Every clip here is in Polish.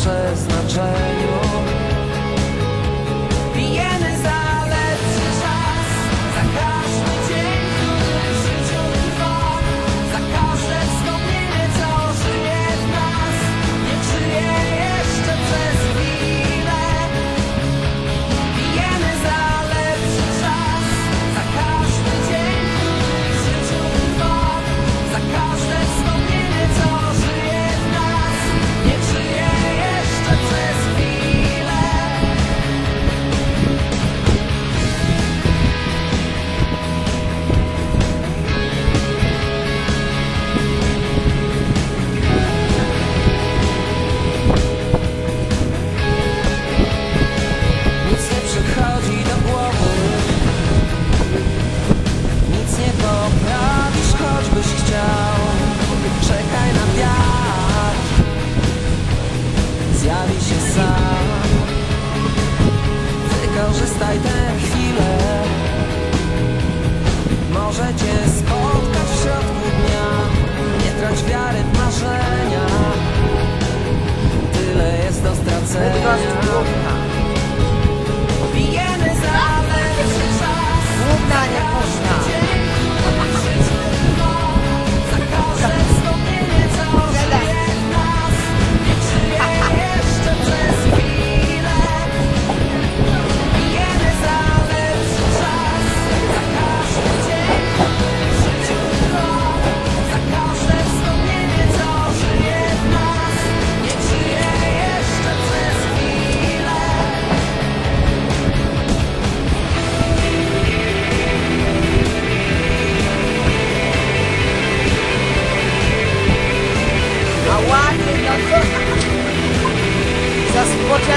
przeznaczeniu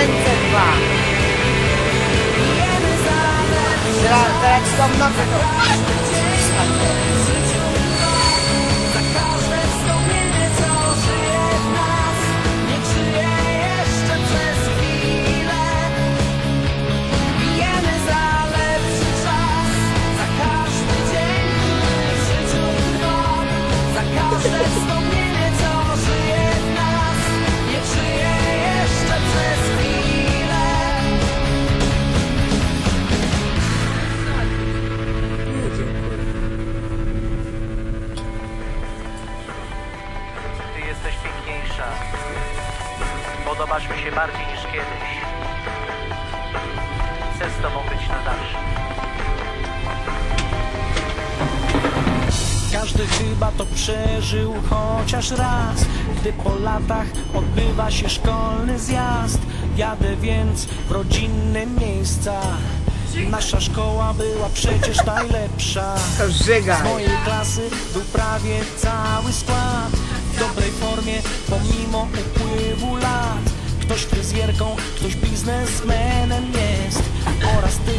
502. Teraz, teraz ci dam. Się bardziej niż kiedyś. Chcę z tobą być na zawsze. Każdy chyba to przeżył chociaż raz Gdy po latach odbywa się szkolny zjazd Jadę więc w rodzinne miejsca Nasza szkoła była przecież najlepsza. Z mojej klasy był prawie cały skład W dobrej formie pomimo upływu lat Ktoś fryzjerką, ktoś biznesmenem jest. Oraz ty,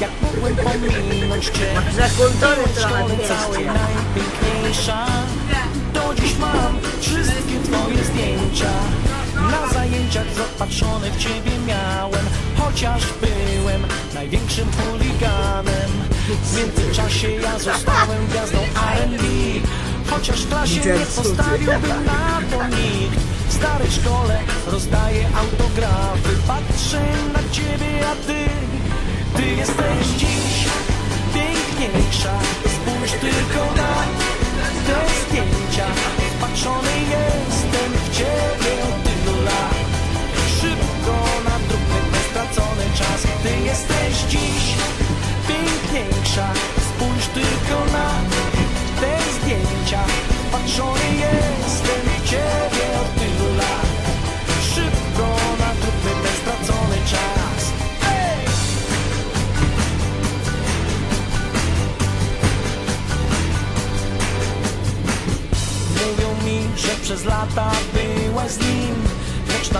jak mógłbym pominąć cię. Za kultury w trochę wieście. najpiękniejsza. Do dziś mam wszystkie twoje zdjęcia. Na zajęciach zapatrzone w ciebie miałem. Chociaż byłem największym chuliganem. W międzyczasie ja zostałem gwiazdą R&B Chociaż w klasie nie postawiłbym na to nikt. W starej szkole rozdaję autografy. Patrzę na ciebie, a ty Ty jesteś dziś piękniejsza. Spójrz tylko na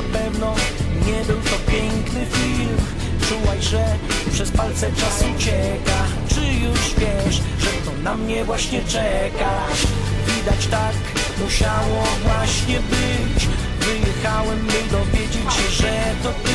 na pewno nie był to piękny film. Czułaś, że przez palce czas ucieka. Czy już wiesz, że to na mnie właśnie czekasz Widać tak musiało właśnie być. Wyjechałem, by dowiedzieć się, że to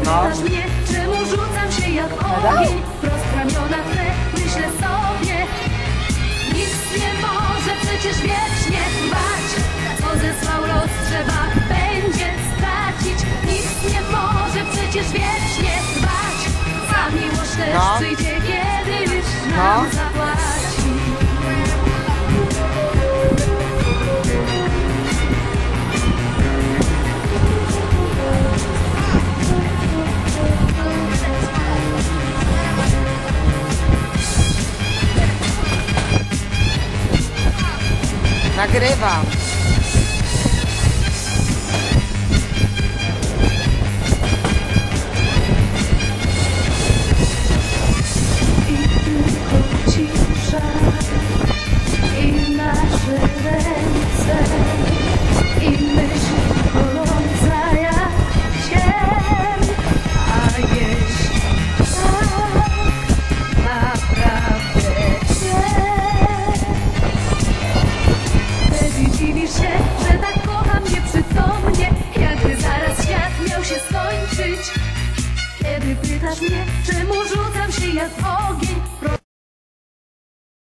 pytasz mnie, czemu rzucam się jak ogień Wprost w ramiona twe, myślę sobie. Nic nie może przecież wiecznie trwać. Co zesłał los trzeba będzie stracić. Nic nie może przecież wiecznie trwać. Za miłość też No. przyjdzie kiedyś nam No. Nagrywa.